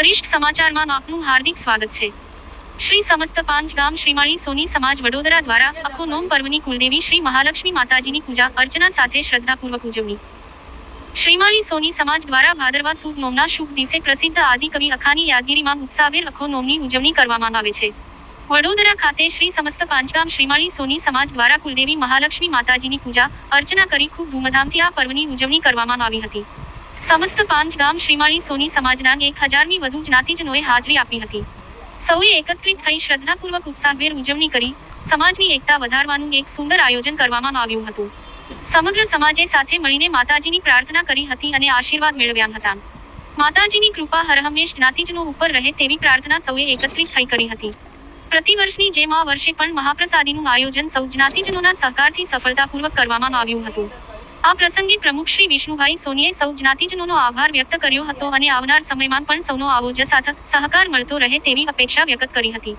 વરિષ્ઠ સમાચારમાં આપનું હાર્દિક સ્વાગત છે. શ્રી સમસ્ત પાંચ ગામ શ્રીમાળી સોની સમાજ વડોદરા દ્વારા અખો નોમ પર્વની કુલદેવી શ્રી મહાલક્ષ્મી માતાજીની પૂજા અર્ચના સાથે શ્રદ્ધાપૂર્વક ઉજવણી. શ્રીમાળી સોની સમાજ દ્વારા ભાદરવા સુદ નોમના શુભ દિવસે પ્રસિદ્ધ આદિકવિ અખાની યાદગીરીમાં ઉત્સાહભેર અખો નોમની ઉજવણી કરવામાં આવે છે. વડોદરા ખાતે શ્રી સમસ્ત પાંચગામ શ્રીમાળી સોની સમાજ દ્વારા કુલદેવી મહાલક્ષ્મી માતાજીની પૂજા અર્ચના કરી ખૂબ ધૂમધામથી આ પર્વની ઉજવણી કરવામાં આવી હતી. સમસ્ત પાંચ ગામ શ્રીમાળી સોની સમાજના એક હજારમી વધુ જ્ઞાતિજનોએ હાજરી આપી હતી. સૌએ એકત્રિત થઈ શ્રદ્ધાપૂર્વક ઉત્સાહભેર ઉજવણી કરી, સમાજની એકતા વધારવાનું એક સુંદર આયોજન કરવામાં આવ્યું હતું. સમગ્ર સમાજે સાથે મળીને માતાજીની પ્રાર્થના કરી હતી અને આશીર્વાદ મેળવ્યા હતા. માતાજીની કૃપા હરહંમેશ જ્ઞાતિજનો ઉપર રહે તેવી પ્રાર્થના સૌએ એકત્રિત થઈ કરી હતી. પ્રતિવર્ષની જેમ આ વર્ષે પણ મહાપ્રસાદીનું આયોજન સૌ જ્ઞાતિજનોના સહકારથી સફળતાપૂર્વક કરવામાં આવ્યું હતું. આ પ્રસંગે પ્રમુખ શ્રી વિષ્ણુભાઈ સોનીએ સૌ જ્ઞાતિજનોનો આભાર વ્યક્ત કર્યો હતો અને આવનાર સમયમાં પણ સૌનો આવો જ સાથ સહકાર મળતો રહે તેવી અપેક્ષા વ્યક્ત કરી હતી.